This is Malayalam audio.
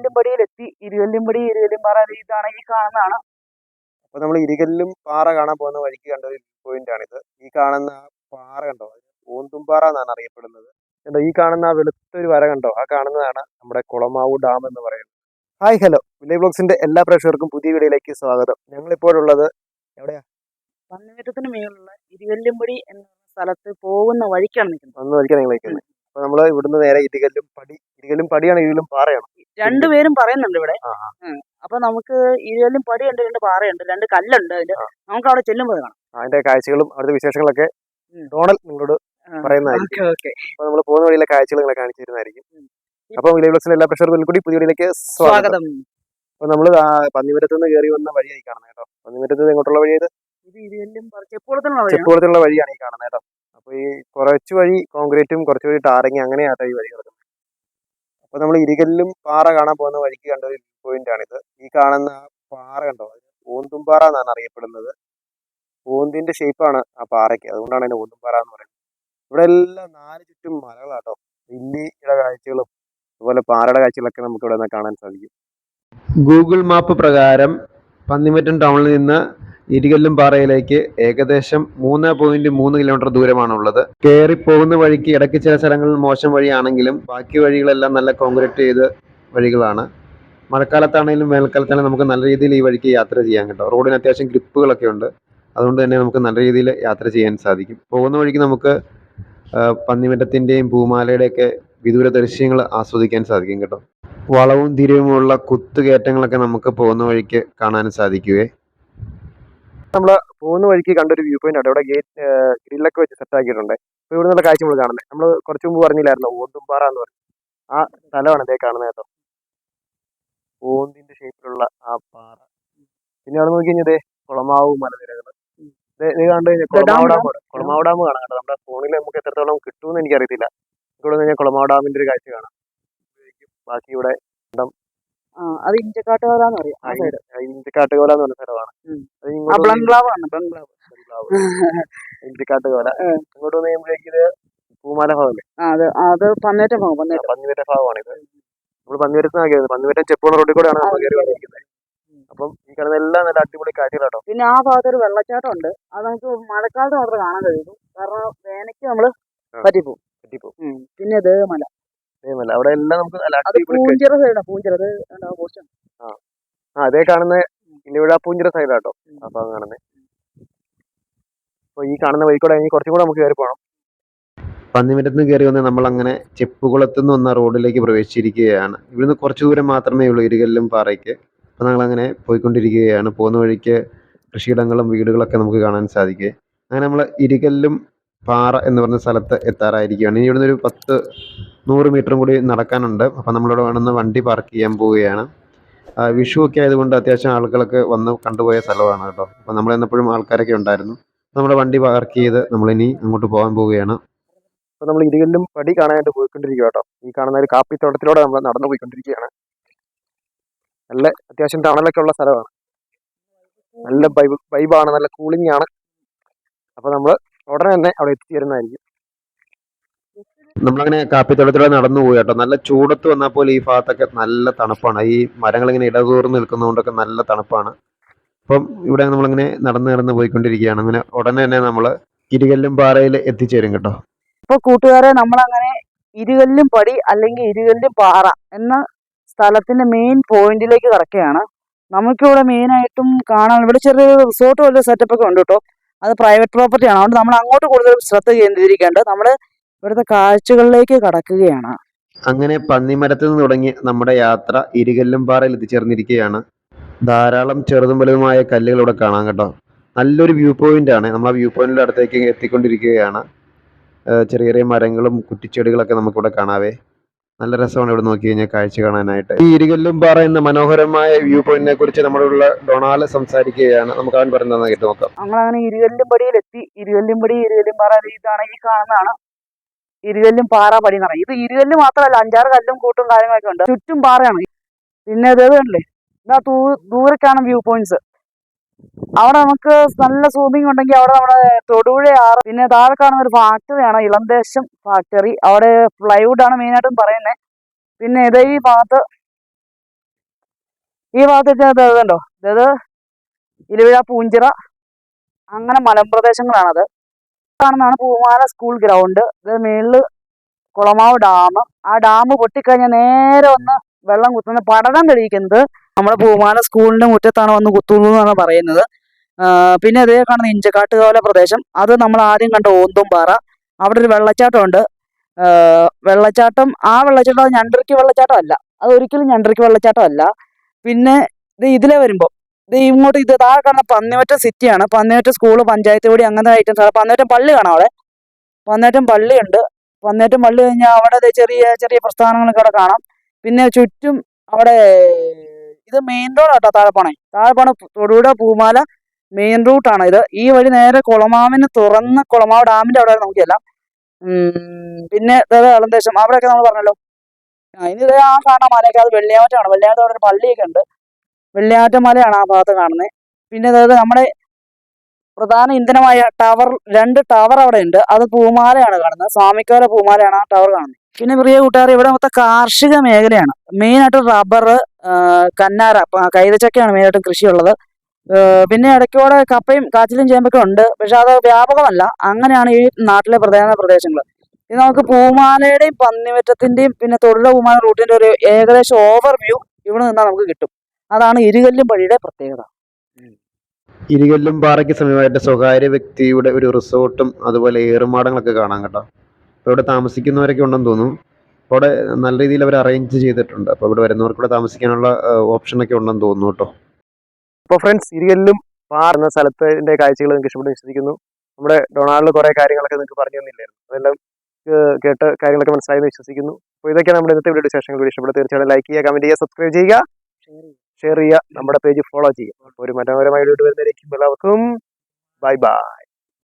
ഇരുകല്ലുംപടിയിലെത്തി ഇരുകല്ലുംപടി ഇരുകല്ലുംപാറ ഇതാണ് ഈ കാണുന്നതാണ്. അപ്പൊ നമ്മൾ ഇരുകല്ലും പാറ കാണാൻ പോകുന്ന വഴിക്ക് കണ്ട ഒരു പോയിന്റ് ആണിത്. ഈ കാണുന്ന പാറ കണ്ടോ? ഓന്തുംപാറ എന്നാണ് അറിയപ്പെടുന്നത്. കണ്ടോ? ഈ കാണുന്ന ആ വെളുത്തൊരു വര കണ്ടോ? ആ കാണുന്നതാണ് നമ്മുടെ കുളമാവു ഡാം എന്ന് പറയുന്നത്. ഹായ് ഹലോ വില്ലേജ് ബ്ലോഗ്സിന്റെ എല്ലാ പ്രേക്ഷകർക്കും പുതിയ വീഡിയോയിലേക്ക് സ്വാഗതം. ഞങ്ങൾ ഇപ്പോഴുള്ളത് എവിടെയാ? പന്നിമറ്റത്തിന് മേലുള്ള ഇരുകല്ലുംപടി എന്ന സ്ഥലത്ത് പോകുന്ന വഴിക്കാണ് നിൽക്കുന്നത്. വന്ന് വഴിക്കാണ് നിങ്ങൾ നിൽക്കുന്നത്. അപ്പൊ നമ്മൾ ഇവിടുന്ന് നേരെ ഇരികല്ലും പടി ഇരികല്ലും പടിയാണ് ഇരുകല്ലും പാറയാണ്. രണ്ടുപേരും പറയുന്നുണ്ട് ഇവിടെ. അപ്പൊ നമുക്ക് ഇരുവല്ലും പടിയുണ്ട് രണ്ട് പാറയുണ്ട് രണ്ട് കല്ലുണ്ട് അതിന്റെ. നമുക്ക് അവിടെ ചെല്ലുമ്പോൾ കാണാം. അതിന്റെ കാഴ്ചകളും അവിടുത്തെ വിശേഷങ്ങളൊക്കെ. ഡോണൽ നിങ്ങളോട് പറയുന്നതായിരിക്കും. Okay okay. അപ്പൊ നമ്മൾ പോകുന്ന വഴിയിലെ കാഴ്ചകൾ നിങ്ങളെ കാണിച്ചു തരുന്നതായിരിക്കും. അപ്പം ബ്ലോഗ്സിന്റെ എല്ലാ പ്രഷർ കൂടി പുതിയ വഴിയിലേക്ക് സ്വാഗതം. അപ്പൊ നമ്മൾ പന്നിമരത്ത് നിന്ന് കയറി വന്ന വഴിയായി കാണുന്നത് കേട്ടോ. പന്നിമരത്ത് നിന്ന് എങ്ങോട്ടുള്ള വഴി ഏത് ചെപ്പോളത്തുള്ള വഴിയാണ്? ഈ കാണുന്നത് കേട്ടോ. അപ്പൊ ഈ കുറച്ച് വഴി കോൺക്രീറ്റും കുറച്ച് വഴി ടാറിങ് അങ്ങനെയാട്ടോ ഈ വഴി കിടക്കുന്നത് അപ്പൊ നമ്മൾ ഇരികല്ലും പാറ കാണാൻ പോകുന്ന വഴിക്ക് കണ്ട ഒരു പോയിന്റ് ആണിത്. ഈ കാണുന്ന പാറ കണ്ടോ? ഓന്തുംപാറ എന്നാണ് അറിയപ്പെടുന്നത്. ഓന്തിന്റെ ഷേപ്പാണ് ആ പാറയ്ക്ക്. അതുകൊണ്ടാണ് അതിന് ഓന്തുംപാറ എന്ന് പറയുന്നത്. ഇവിടെ എല്ലാം നാല് ചുറ്റും മലകളാട്ടോ. ഇന്ത്യയുടെ കാഴ്ചകളും അതുപോലെ പാറയുടെ കാഴ്ചകളൊക്കെ നമുക്ക് ഇവിടെ നിന്ന് കാണാൻ സാധിക്കും. ഗൂഗിൾ മാപ്പ് പ്രകാരം പന്നിമറ്റം ടൗണിൽ നിന്ന് ഇരികല്ലും പാറയിലേക്ക് ഏകദേശം മൂന്ന് പോയിന്റ് മൂന്ന് കിലോമീറ്റർ ദൂരമാണുള്ളത്. കയറി പോകുന്ന വഴിക്ക് ഇടയ്ക്ക് ചില സ്ഥലങ്ങളിൽ മോശം വഴിയാണെങ്കിലും ബാക്കി വഴികളെല്ലാം നല്ല കോൺക്രീറ്റ് ചെയ്ത വഴികളാണ്. മഴക്കാലത്താണെങ്കിലും വേനൽക്കാലത്താണെങ്കിലും നമുക്ക് നല്ല രീതിയിൽ ഈ വഴിക്ക് യാത്ര ചെയ്യാൻ കേട്ടോ. റോഡിന് അത്യാവശ്യം ഗ്രിപ്പുകളൊക്കെ ഉണ്ട്. അതുകൊണ്ട് തന്നെ നമുക്ക് നല്ല രീതിയിൽ യാത്ര ചെയ്യാൻ സാധിക്കും. പോകുന്ന വഴിക്ക് നമുക്ക് പന്നിമറ്റത്തിന്റെയും പൂമാലയുടെയൊക്കെ വിദൂര ദൃശ്യങ്ങൾ ആസ്വദിക്കാൻ സാധിക്കും കേട്ടോ. വളവും തിരിവുമുള്ള കുത്തുകയറ്റങ്ങളൊക്കെ നമുക്ക് പോകുന്ന വഴിക്ക് കാണാൻ സാധിക്കുവേ നമ്മൾ പോകുന്ന വഴിക്ക് കണ്ടൊരു വ്യൂ പോയിന്റ് ആണ് ഇവിടെ ഗേറ്റ് ഗ്രില്ലൊക്കെ വെച്ച് സെറ്റ് ആക്കിയിട്ടുണ്ട്. അപ്പോൾ ഇവിടെ നിന്നുള്ള കാഴ്ച നമ്മൾ കാണുന്നത് നമ്മൾ കുറച്ച് മുമ്പ് പറഞ്ഞില്ലായിരുന്നു? ഓന്തുംപാറ എന്ന് പറഞ്ഞു. ആ സ്ഥലമാണ് ഇതേ കാണുന്നത് കേട്ടോ. ഓന്തിന്റെ ഷേപ്പിലുള്ള ആ പാറ. പിന്നെ അവിടെ നോക്കി കഴിഞ്ഞാൽ കുളമാവ് മലനിരകൾ ഇത് കണ്ടു കഴിഞ്ഞാൽ കുളമാവ് ഡാം കുളമാവ് ഡാം കാണാം കേട്ടോ. നമ്മുടെ ഫോണിൽ നമുക്ക് എത്രത്തോളം കിട്ടുമെന്ന് എനിക്കറിയത്തില്ല. ഇവിടെ നിന്ന് കഴിഞ്ഞാൽ കുളമാവ് ഡാമിന്റെ ഒരു കാഴ്ച കാണാം. ബാക്കി ഇവിടെ അത് ഇഞ്ചക്കാട്ടുകാരാന്ന് പറയും ആ സൈഡ് ഇഞ്ചക്കാട്ടുകോല എന്ന് പറഞ്ഞ സ്ഥലമാണ്. അത് ഇങ്ങോട്ട് ആണ് ഇഞ്ചക്കാട്ടുകോല. വന്ന് കഴിയുമ്പോഴേക്ക് ഇത് പൂമാല ഭാഗമല്ലേ ആ അത് അത് പന്നേറ്റം പോകും പന്നേറ്റം ഭാഗമാണ് ഇത് നമ്മൾ കയറുന്നത്. പന്നിമറ്റം ചെപ്പോണ റോഡിൽ കൂടെയാണ് നമ്മൾ കയറി വന്നിരിക്കുന്നത്. അപ്പം ഈ കാണുന്ന എല്ലാം നല്ല അടിപൊളി കാറ്റുകളാട്ടോ. പിന്നെ ആ ഭാഗത്തൊരു വെള്ളച്ചാട്ടം ഉണ്ട് അത് നമുക്ക് മഴക്കാലത്ത് മാത്രമേ കാണാൻ കഴിയുള്ളൂ കാരണം വേനയ്ക്ക് നമ്മൾ ആ. പറ്റിപ്പോവും. പറ്റിപ്പോ. പിന്നെ ഇത് മല. അതേമല്ല അവിടെ എല്ലാം നമുക്ക് നല്ല അത് അടിപൊളി കാഴ്ച പൂഞ്ചിറ സൈഡാണ് പൂഞ്ചിറ. അത് കണ്ടോ പോസ്റ്റ് ആ. അതേ കാണുന്ന പൂഞ്ചിറ സൈഡാട്ടോ അപ്പൊ അത് കാണുന്നത് അപ്പൊ ഈ കാണുന്ന വഴി കൂടെ ഇനി കുറച്ചും കൂടെ നമുക്ക് കയറി പോകണം പന്നിമരത്ത് നിന്ന് കയറി വന്ന് നമ്മൾ അങ്ങനെ ചെപ്പുകുളത്ത് നിന്ന് വന്ന റോഡിലേക്ക് പ്രവേശിച്ചിരിക്കുകയാണ്. ഇവിടുന്ന് കുറച്ച് ദൂരം മാത്രമേ ഉള്ളൂ ഇരുകല്ലും പാറയ്ക്ക്. അപ്പോൾ ഞങ്ങൾ അങ്ങനെ പോയിക്കൊണ്ടിരിക്കുകയാണ്. പോകുന്ന വഴിക്ക് കൃഷിയിടങ്ങളും വീടുകളൊക്കെ നമുക്ക് കാണാൻ സാധിക്കും. അങ്ങനെ നമ്മൾ ഇരുകല്ലും പാറ എന്ന് പറഞ്ഞ സ്ഥലത്ത് എത്താറായിരിക്കുകയാണ്. ഇനി ഇവിടുന്ന് ഒരു പത്ത് നൂറ് മീറ്ററും കൂടി നടക്കാനുണ്ട്. അപ്പം നമ്മളിവിടെ വേണമെന്ന് വണ്ടി പാർക്ക് ചെയ്യാൻ പോവുകയാണ്. വിഷു ഒക്കെ ആയതുകൊണ്ട് അത്യാവശ്യം ആളുകളൊക്കെ വന്ന് കണ്ടുപോയ സ്ഥലമാണ് കേട്ടോ. അപ്പം നമ്മൾ എന്നപ്പോഴും ആൾക്കാരൊക്കെ ഉണ്ടായിരുന്നു. നമ്മുടെ വണ്ടി പാർക്ക് ചെയ്ത് നമ്മളിനി അങ്ങോട്ട് പോകാൻ പോവുകയാണ്. അപ്പോൾ നമ്മൾ ഇരുകല്ലും പടി കാണാനായിട്ട് പോയിക്കൊണ്ടിരിക്കുക കേട്ടോ. ഈ കാണുന്ന ഒരു കാപ്പിത്തോട്ടത്തിലൂടെ നമ്മൾ നടന്നു പോയിക്കൊണ്ടിരിക്കുകയാണ്. നല്ല അത്യാവശ്യം തണലൊക്കെ ഉള്ള സ്ഥലമാണ്. നല്ല വൈബ് വൈബാണ് നല്ല കൂളിംഗ് ആണ്. അപ്പോൾ നമ്മൾ ഉടനെ തന്നെ അവിടെ എത്തിച്ചേരുന്നതായിരിക്കും. നമ്മളങ്ങനെ കാപ്പിത്തോട്ടത്തിലൂടെ നടന്നു പോയി കേട്ടോ. നല്ല ചൂടത്ത് വന്നാൽ പോലും ഈ ഭാഗത്തൊക്കെ നല്ല തണുപ്പാണ്. ഈ മരങ്ങൾ ഇങ്ങനെ ഇടതൂർന്ന് നിൽക്കുന്നതുകൊണ്ടൊക്കെ നല്ല തണുപ്പാണ്. അപ്പം ഇവിടെ നമ്മളിങ്ങനെ നടന്ന് നടന്ന് പോയിക്കൊണ്ടിരിക്കുകയാണ്. അങ്ങനെ ഉടനെ തന്നെ നമ്മൾ ഇരുകല്ലും പാറയിൽ എത്തിച്ചേരും കേട്ടോ. ഇപ്പൊ കൂട്ടുകാരെ നമ്മളങ്ങനെ ഇരുകല്ലും പടി അല്ലെങ്കിൽ ഇരുകല്ലും പാറ എന്ന സ്ഥലത്തിന്റെ മെയിൻ പോയിന്റിലേക്ക് കിടക്കുകയാണ്. നമുക്കിവിടെ മെയിൻ ആയിട്ടും കാണാൻ ഇവിടെ ചെറിയൊരു റിസോർട്ട് പോലെ സെറ്റപ്പ് ഒക്കെ ഉണ്ട് കേട്ടോ. അത് പ്രൈവറ്റ് പ്രോപ്പർട്ടി ആണ്. അതുകൊണ്ട് നമ്മൾ അങ്ങോട്ട് കൂടുതൽ ശ്രദ്ധ കേന്ദ്രീകരിക്കേണ്ടത് നമ്മൾ ഇവിടുത്തെ കാഴ്ചകളിലേക്ക് കടക്കുകയാണ്. അങ്ങനെ പന്നിമരത്തിൽ നിന്ന് തുടങ്ങി നമ്മുടെ യാത്ര ഇരുകല്ലും പാറയിൽ എത്തിച്ചേർന്നിരിക്കുകയാണ്. ധാരാളം ചെറുതും വലുതുമായ കല്ലുകൾ ഇവിടെ കാണാം കേട്ടോ. നല്ലൊരു വ്യൂ പോയിന്റ് ആണ്. നമ്മൾ ആ വ്യൂ പോയിന്റിന്റെ അടുത്തേക്ക് എത്തിക്കൊണ്ടിരിക്കുകയാണ്. ചെറിയ ചെറിയ മരങ്ങളും കുറ്റിച്ചെടികളൊക്കെ നമുക്കിവിടെ കാണാവേ. നല്ല രസമാണ് ഇവിടെ നോക്കി കഴിഞ്ഞാൽ കാഴ്ച കാണാനായിട്ട്. ഈ ഇരുകല്ലും പാറ എന്ന മനോഹരമായ വ്യൂ പോയിന്റിനെ കുറിച്ച് നമ്മളുള്ള ഡൊണാൽ സംസാരിക്കുകയാണ്. നമുക്ക് അവൻ പറയുന്നത് കേട്ട് നോക്കാം. നമ്മളങ്ങനെ ഇരുകല്ലും പടിയിലെത്തി. ഇരുകല്ലും പടി ഇരുകല്ലും പാറ ഇതാണ് ഈ കാണുന്നതാണ്. ഇരുകല്ലും പാറ പടി എന്ന് പറയും. ഇത് ഇരുകല്ല് മാത്രമല്ല അഞ്ചാറ് കല്ലും കൂട്ടും കാര്യങ്ങളൊക്കെ ഉണ്ട്. ചുറ്റും പാറയാണ്. പിന്നെ ഇത് കണ്ടില്ലേ? എന്നാ ദൂ ദൂരക്കാണ് വ്യൂ പോയിന്റ്സ് അവിടെ നമുക്ക് നല്ല സൂമിങ് ഉണ്ടെങ്കിൽ അവിടെ നമ്മുടെ തൊടുപുഴയാറ് പിന്നെ താഴെ കാണുന്ന ഒരു ഫാക്ടറിയാണ് ഇളന്തേശം ഫാക്ടറി അവിടെ പ്ലൈവുഡ് ആണ് മെയിനായിട്ടും പറയുന്നത് പിന്നെ ഇതേ ഈ ഭാഗത്ത് ഈ ഭാഗത്തേക്ക് ഇതുണ്ടോ ഇത് ഇലുവിഴ പൂഞ്ചിറ അങ്ങനെ മലമ്പ്രദേശങ്ങളാണത്. കാണുന്നതാണ് പൂമാല സ്കൂൾ ഗ്രൗണ്ട് ഇത് മേളിൽ കുളമാവ് ഡാം ആ ഡാം പൊട്ടിക്കഴിഞ്ഞാൽ നേരെ ഒന്ന് വെള്ളം കുത്തുന്ന പഠനം തെളിയിക്കുന്നത് നമ്മുടെ പൂമാല സ്കൂളിന്റെ മുറ്റത്താണ് വന്ന് കുത്തുള്ളൂ എന്നാണ് പറയുന്നത്. പിന്നെ അതേ കാണുന്ന ഇഞ്ചക്കാട്ടുകോല പ്രദേശം. അത് നമ്മൾ ആദ്യം കണ്ട ഓന്തുംപാറ. അവിടെ ഒരു വെള്ളച്ചാട്ടം ഉണ്ട് ആ, വെള്ളച്ചാട്ടം ആ വെള്ളച്ചാട്ടം അത് വെള്ളച്ചാട്ടം അല്ല. അത് ഒരിക്കലും ഞണ്ടരക്ക് വെള്ളച്ചാട്ടം അല്ല. പിന്നെ ഇത് ഇതിലെ വരുമ്പോൾ ഇങ്ങോട്ട് ഇത് താഴെ കാണുന്ന പന്നിമറ്റം സിറ്റിയാണ് പന്നിമറ്റം സ്കൂൾ പഞ്ചായത്ത് കൂടി അങ്ങനത്തെ ഐറ്റംസ് ആണ് പന്നിമറ്റം പള്ളി കാണാം അവിടെ. പന്നിമറ്റം പള്ളിയുണ്ട്. പന്നിമറ്റം പള്ളി കഴിഞ്ഞാൽ അവിടെ ചെറിയ ചെറിയ പ്രസ്ഥാനങ്ങളൊക്കെ അവിടെ കാണാം. പിന്നെ ചുറ്റും അവിടെ ഇത് മെയിൻ റോഡ് താഴെ പോണേ താഴെ പോണ തൊടുപുഴ പൂമാല മെയിൻ റൂട്ടാണ് ഇത്. ഈ വഴി നേരെ കുളമാവിന് തുറന്ന് കുളമാവ് ഡാമിന്റെ അവിടെ നമുക്ക് ചെല്ലാം പിന്നെ അളന്തേശം അവിടെയൊക്കെ നമ്മൾ പറഞ്ഞല്ലോ. ഇനി ഇതേ ആ കാണാൻ മലയൊക്കെ അത് വെള്ളിയാമറ്റമാണ് വെള്ളിയാമറ്റം അവിടെ ഒരു പള്ളിയൊക്കെ ഉണ്ട്. വെള്ളിയാമറ്റ മലയാണ് ആ ഭാഗത്ത് കാണുന്നത് പിന്നെ അതായത് നമ്മുടെ പ്രധാന ഇന്ധനമായ ടവർ രണ്ട് ടവർ അവിടെ ഉണ്ട്. അത് പൂമാലയാണ് കാണുന്നത് സ്വാമിക്കാല പൂമാലയാണ് ആ ടവർ കാണുന്നത് പിന്നെ പ്രിയ കൂട്ടുകാർ ഇവിടെ മൊത്തം കാർഷിക മേഖലയാണ്. മെയിനായിട്ട് റബ്ബർ കന്നാര കൈതച്ചക്കയാണ് മെയിനായിട്ടും കൃഷിയുള്ളത്. പിന്നെ ഇടയ്ക്കോടെ കപ്പയും കാച്ചിലും ചേമ്പൊക്കെ ഉണ്ട്. പക്ഷെ അത് വ്യാപകമല്ല. അങ്ങനെയാണ് ഈ നാട്ടിലെ പ്രധാന പ്രദേശങ്ങൾ ഇത് നമുക്ക് പൂമാലയുടെയും പന്നിമറ്റത്തിന്റെയും പിന്നെ തൊഴില പൂമാല റൂട്ടിന്റെ ഒരു ഏകദേശം ഓവർ വ്യൂ ഇവിടെ നിന്നാൽ നമുക്ക് കിട്ടും. അതാണ് ഇരുകല്ലും പള്ളിയുടെ പ്രത്യേകത. ഇരുകല്ലും പാറയ്ക്ക് സമീപമായിട്ട് സ്വകാര്യ വ്യക്തിയുടെ ഒരു റിസോർട്ടും അതുപോലെ ഏറുമാടങ്ങളൊക്കെ കാണാം കേട്ടോ. അപ്പോൾ ഇവിടെ താമസിക്കുന്നവരൊക്കെ ഉണ്ടെന്ന് തോന്നുന്നു അവിടെ നല്ല രീതിയിൽ അവർ അറേഞ്ച് ചെയ്തിട്ടുണ്ട്. അപ്പോൾ ഇവിടെ വരുന്നവർക്ക് ഇവിടെ താമസിക്കാനുള്ള ഓപ്ഷനൊക്കെ ഉണ്ടെന്ന് തോന്നുന്നു കേട്ടോ. അപ്പോൾ ഫ്രണ്ട്സ് ഇരുകല്ലും പാറ എന്ന സ്ഥലത്തിന്റെ കാഴ്ചകൾ നിങ്ങൾക്ക് ഇഷ്ടപ്പെട്ട് വിശ്വസിക്കുന്നു. നമ്മുടെ ഡൊണാൾഡ് കുറേ കാര്യങ്ങളൊക്കെ നിങ്ങൾക്ക് പറഞ്ഞു തന്നില്ലായിരുന്നു. അതെല്ലാം കേട്ട് കാര്യങ്ങളൊക്കെ മനസ്സിലായെന്ന് വിശ്വസിക്കുന്നു. അപ്പോൾ ഇതൊക്കെ നമ്മുടെ ഇന്നത്തെ വീഡിയോ വിശേഷങ്ങൾ. വീഡിയോ ഇഷ്ടപ്പെട്ടു തീർച്ചയായിട്ടും ലൈക്ക് ചെയ്യുക കമന്റ് ചെയ്യുക സബ്സ്ക്രൈബ് ചെയ്യുക. ഷെയർ ചെയ്യുക. നമ്മുടെ പേജ് ഫോളോ ചെയ്യുക. ഒരു മനോഹരമായ വീഡിയോ വരുന്നതായിരിക്കും എല്ലാവർക്കും ബൈ ബൈ